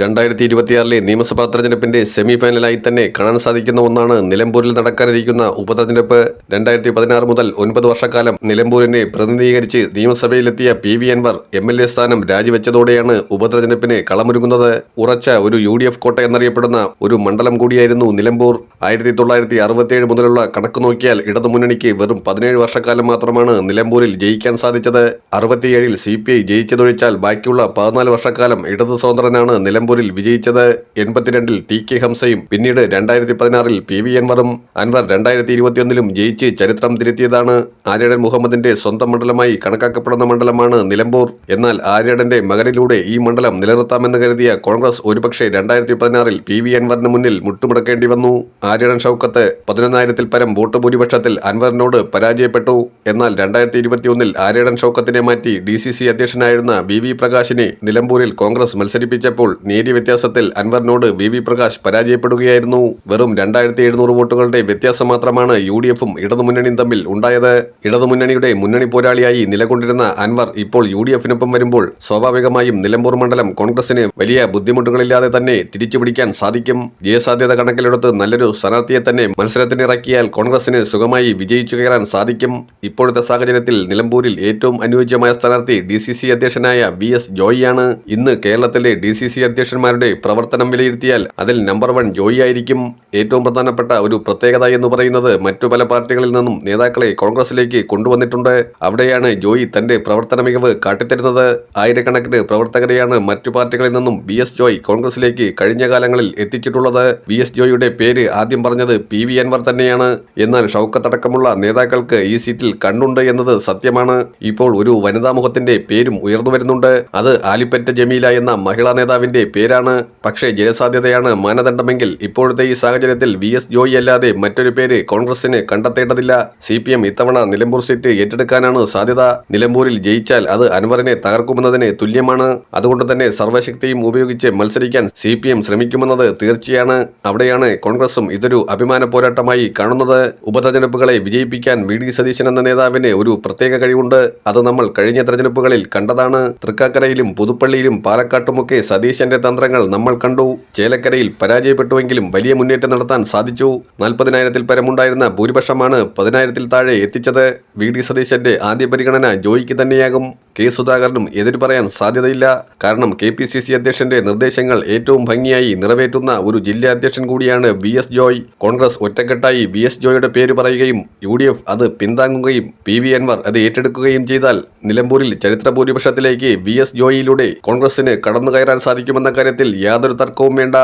രണ്ടായിരത്തി ഇരുപത്തിയാറിലെ നിയമസഭാ തെരഞ്ഞെടുപ്പിന്റെ സെമി ഫൈനലായി തന്നെ കാണാൻ സാധിക്കുന്ന ഒന്നാണ് നിലമ്പൂരിൽ നടക്കാനിരിക്കുന്ന ഉപതെരഞ്ഞെടുപ്പ്. രണ്ടായിരത്തി പതിനാറ് മുതൽ ഒൻപത് വർഷക്കാലം നിലമ്പൂരിനെ പ്രതിനിധീകരിച്ച് നിയമസഭയിലെത്തിയ P V Anvar M L A സ്ഥാനം രാജിവെച്ചതോടെയാണ് ഉപതെരഞ്ഞെടുപ്പിന് കളമൊരുങ്ങുന്നത്. ഉറച്ച ഒരു യു ഡി എഫ് കോട്ട എന്നറിയപ്പെടുന്ന ഒരു മണ്ഡലം കൂടിയായിരുന്നു നിലമ്പൂർ. ആയിരത്തി തൊള്ളായിരത്തി അറുപത്തിയേഴ് മുതലുള്ള കണക്ക് നോക്കിയാൽ ഇടതുമുന്നണിക്ക് വെറും പതിനേഴ് വർഷക്കാലം മാത്രമാണ് നിലമ്പൂരിൽ ജയിക്കാൻ സാധിച്ചത്. അറുപത്തിയേഴിൽ സി പി ഐ ജയിച്ചതൊഴിച്ചാൽ ബാക്കിയുള്ള പതിനാല് വർഷക്കാലം ഇടതു സ്വതന്ത്രനാണ് നിലമ്പൂരിൽ വിജയിച്ചത് എൺപത്തിരണ്ടിൽ ടി കെ ഹംസയും പിന്നീട് രണ്ടായിരത്തി പതിനാറിൽ പി വി അൻവറും അൻവർ രണ്ടായിരത്തി ഇരുപത്തിയൊന്നിലും ജയിച്ച് ചരിത്രം തിരുത്തിയതാണ് ആര്യടൻ മുഹമ്മദിന്റെ സ്വന്തം മണ്ഡലമായി കണക്കാക്കപ്പെടുന്ന മണ്ഡലമാണ് നിലമ്പൂർ. എന്നാൽ ആര്യടന്റെ മകനിലൂടെ ഈ മണ്ഡലം നിലനിർത്താമെന്ന് കരുതിയ കോൺഗ്രസ് ഒരുപക്ഷെ രണ്ടായിരത്തി പതിനാറിൽ പി വി അൻവറിന് മുന്നിൽ മുട്ടുമുടക്കേണ്ടി വന്നു. ആര്യടൻ ഷൌക്കത്ത് പതിനൊന്നായിരത്തിൽ പരം വോട്ട് ഭൂരിപക്ഷത്തിൽ അൻവറിനോട് പരാജയപ്പെട്ടു. എന്നാൽ രണ്ടായിരത്തി ഇരുപത്തിയൊന്നിൽ ആര്യടൻ ഷൌക്കത്തിനെ മാറ്റി ഡി സി സി അധ്യക്ഷനായിരുന്ന വി വി പ്രകാശിനെ നിലമ്പൂരിൽ കോൺഗ്രസ് മത്സരിപ്പിച്ചപ്പോൾ നേരിയ വ്യത്യാസത്തിൽ അൻവറിനോട് വി വി പ്രകാശ് പരാജയപ്പെടുകയായിരുന്നു. വെറും രണ്ടായിരത്തി എഴുന്നൂറ് വോട്ടുകളുടെ വ്യത്യാസം മാത്രമാണ് യു ഡി എഫും ഇടതുമുന്നണിയും തമ്മിൽ ഉണ്ടായത്. ഇടതുമുന്നണിയുടെ മുന്നണി പോരാളിയായി നിലകൊണ്ടിരുന്ന അൻവർ ഇപ്പോൾ യു ഡി എഫിനൊപ്പം വരുമ്പോൾ സ്വാഭാവികമായും നിലമ്പൂർ മണ്ഡലം കോൺഗ്രസിന് വലിയ ബുദ്ധിമുട്ടുകളില്ലാതെ തന്നെ തിരിച്ചുപിടിക്കാൻ സാധിക്കും. ജയസാധ്യത കണക്കിലെടുത്ത് നല്ലൊരു സ്ഥാനാർത്ഥിയെ തന്നെ മത്സരത്തിനിറക്കിയാൽ കോൺഗ്രസിന് സുഖമായി വിജയിച്ചു കയറാൻ സാധിക്കും. ഇപ്പോഴത്തെ സാഹചര്യത്തിൽ നിലമ്പൂരിൽ ഏറ്റവും അനുയോജ്യമായ സ്ഥാനാർത്ഥി ഡി സി സി അധ്യക്ഷനായ വി എസ് ജോയിയാണ്. ഇന്ന് കേരളത്തിലെ ഡി സി സി അധ്യക്ഷന്മാരുടെ പ്രവർത്തനം വിലയിരുത്തിയാൽ അതിൽ നമ്പർ വൺ ജോയി ആയിരിക്കും ഏറ്റവും പ്രധാനപ്പെട്ട ഒരു പ്രത്യേകത എന്ന് പറയുന്നത് മറ്റു പല പാർട്ടികളിൽ നിന്നും നേതാക്കളെ കോൺഗ്രസിലേക്ക് കൊണ്ടുവന്നിട്ടുണ്ട്. അവിടെയാണ് ജോയി തന്റെ പ്രവർത്തന മികവ് കാട്ടിത്തരുന്നത്. ആയിരക്കണക്കിന് പ്രവർത്തകരെയാണ് മറ്റു പാർട്ടികളിൽ നിന്നും ബി എസ് ജോയ് കോൺഗ്രസിലേക്ക് കഴിഞ്ഞ കാലങ്ങളിൽ എത്തിച്ചിട്ടുള്ളത്. വി എസ് ജോയിയുടെ പേര് ആദ്യം പറഞ്ഞത് പി വി അൻവർ തന്നെയാണ്. എന്നാൽ ഷൗക്കത്തടക്കമുള്ള നേതാക്കൾക്ക് ഈ സീറ്റിൽ കണ്ണുണ്ട് എന്നത് സത്യമാണ്. ഇപ്പോൾ ഒരു വനിതാമുഖത്തിന്റെ പേരും ഉയർന്നു വരുന്നുണ്ട്. അത് ആലിപ്പറ്റ ജമീല എന്ന മഹിളാ നേതാവിന്റെ പേരാണ്. പക്ഷേ ജയസാധ്യതയാണ് മാനദണ്ഡമെങ്കിൽ ഇപ്പോഴത്തെ ഈ സാഹചര്യത്തിൽ വി എസ് ജോയി അല്ലാതെ മറ്റൊരു പേര് കോൺഗ്രസിന് കണ്ടെത്തേണ്ടതില്ല. സി പി എം ഇത്തവണ നിലമ്പൂർ സീറ്റ് ഏറ്റെടുക്കാനാണ് സാധ്യത. നിലമ്പൂരിൽ ജയിച്ചാൽ അത് അൻവറിനെ തകർക്കുമെന്നതിന് തുല്യമാണ്. അതുകൊണ്ട് തന്നെ സർവശക്തിയും ഉപയോഗിച്ച് മത്സരിക്കാൻ സി പി എം ശ്രമിക്കുമെന്നത് തീർച്ചയാണ്. അവിടെയാണ് കോൺഗ്രസും ഇതൊരു അഭിമാന പോരാട്ടമായി കാണുന്നത്. ഉപതെരഞ്ഞെടുപ്പുകളെ വിജയിപ്പിക്കാൻ വി ഡി സതീശൻ എന്ന നേതാവിന് ഒരു പ്രത്യേക കഴിവുണ്ട്. അത് നമ്മൾ കഴിഞ്ഞ തെരഞ്ഞെടുപ്പുകളിൽ കണ്ടതാണ്. തൃക്കാക്കരയിലും പുതുപ്പള്ളിയിലും പാലക്കാട്ടുമൊക്കെ സതീശന്റെ തന്ത്രങ്ങൾ നമ്മൾ കണ്ടു. ചേലക്കരയിൽ പരാജയപ്പെട്ടുവെങ്കിലും വലിയ മുന്നേറ്റം നടത്താൻ സാധിച്ചു. നാൽപ്പതിനായിരത്തിൽ പരമുണ്ടായിരുന്ന ഭൂരിപക്ഷമാണ് പതിനായിരത്തിൽ താഴെ എത്തിച്ചത്. വി. ഡി. സതീശന്റെ ആദ്യ പരിഗണന ജോയിക്ക് തന്നെയാകും. കെ സുധാകരനും എതിര് പറയാൻ സാധ്യതയില്ല. കാരണം കെ പി സി സി അധ്യക്ഷന്റെ നിർദ്ദേശങ്ങൾ ഏറ്റവും ഭംഗിയായി നിറവേറ്റുന്ന ഒരു ജില്ലാ അധ്യക്ഷൻ കൂടിയാണ് വി എസ് ജോയ്. കോൺഗ്രസ് ഒറ്റക്കെട്ടായി വി എസ് ജോയുടെ പേര് പറയുകയും യു ഡി എഫ് അത് പിന്താങ്ങുകയും പി വി അൻവർ അത് ഏറ്റെടുക്കുകയും ചെയ്താൽ നിലമ്പൂരിൽ ചരിത്ര ഭൂരിപക്ഷത്തിലേക്ക് വി എസ് ജോയിലൂടെ കോൺഗ്രസിന് കടന്നു കയറാൻ സാധിക്കുമെന്ന കാര്യത്തിൽ യാതൊരു തർക്കവും വേണ്ട.